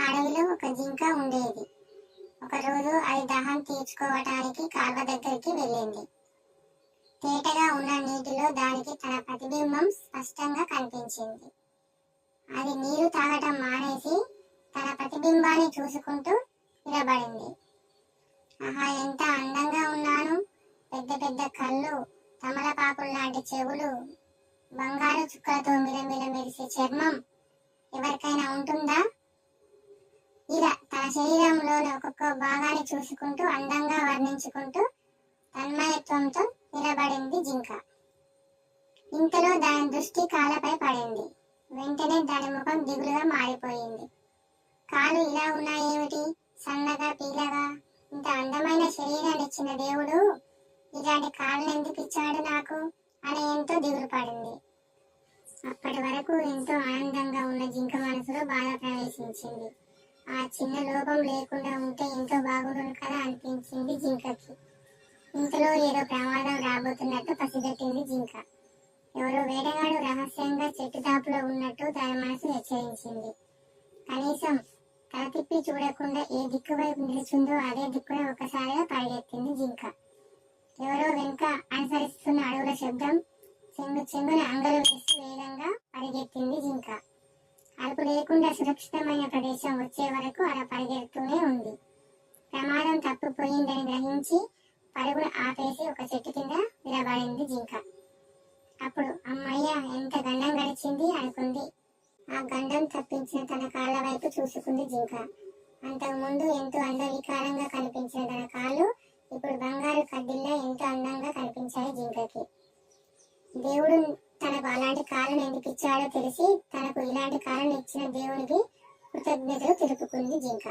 అడవిలో ఒక జింక ఉండేది. ఒకరోజు అది దాహం తీర్చుకోవటానికి కాల్వ దగ్గరికి వెళ్ళింది. తేటగా ఉన్న నీటిలో దానికి తన ప్రతిబింబం స్పష్టంగా కనిపించింది. అది నీరు తాగటం మానేసి తన ప్రతిబింబాన్ని చూసుకుంటూ నిలబడింది. ఆహా ఎంత అందంగా ఉన్నాను. పెద్ద పెద్ద కళ్ళు తమలపాకులు లాంటి చెవులు బంగారు చుక్కలతో మిలమిల మెరిసే చర్మం. ఎవరికైనా ఉంటుందా? శరీరంలోని ఒక్కొక్క భాగాన్ని చూసుకుంటూ అందంగా వర్ణించుకుంటూ తన్మయత్వంతో నిలబడింది జింక. ఇంతలో దాని దృష్టి కాళ్ళపై పడింది. వెంటనే దాని ముఖం దిగులుగా మారిపోయింది. కాలు ఇలా ఉన్నాయేమిటి? సన్నగా పీలగా? ఇంత అందమైన శరీరాన్ని ఇచ్చిన దేవుడు ఇలాంటి కాళ్ళను ఎందుకు ఇచ్చాడు నాకు? అని ఎంతో దిగులు పడింది. అప్పటి వరకు ఎంతో ఆనందంగా ఉన్న జింక మనసులో బాధ ప్రవేశించింది. ఆ చిన్న లోపం లేకుండా ఉంటే ఎంతో బాగుంటుంది కదా అనిపించింది జింకకి. ఇంతలో ఏదో ప్రమాదం రాబోతున్నట్టు పసిగట్టింది జింక. ఎవరో వేటగాడు రహస్యంగా చెట్టు తాపులో ఉన్నట్టు దాని మనసు హెచ్చరించింది. కనీసం తల తిప్పి చూడకుండా ఏ దిక్కు వైపు నిలిచిందో అదే దిక్కున ఒకసారిగా పరిగెత్తింది జింక. ఎవరో వెనుక అనుసరిస్తున్న అడుగుల శబ్దం చెంగు చెంగున అంగలు వేసి వేగంగా పరిగెత్తింది జింక. లేకుండా సురక్షితమైన ప్రదేశం వచ్చే వరకు అలా పరిగెడుతూనే ఉంది. ప్రమాదం తప్పిపోయిందని గ్రహించి పరుగులు ఆపేసి ఒక చెట్టు కింద నిలబడింది జింక. అప్పుడు అమ్మయ్య ఎంత గండం గడిచింది అనుకుంది. ఆ గండం తప్పించిన తన కాళ్ళ వైపు చూసుకుంది జింక. అంతకు ముందు ఎంతో అందవికారంగా కనిపించిన తన కాళ్ళు ఇప్పుడు బంగారు కడ్డిల్లా ఎంతో అందంగా కనిపించాయి జింకకి దేవుడు తనకు అలాంటి కాలం ఎందుకు ఇచ్చాడో తెలిసి తనకు ఇలాంటి కాలం ఇచ్చిన దేవునికి కృతజ్ఞతలు తెలుపుకుంది జింక.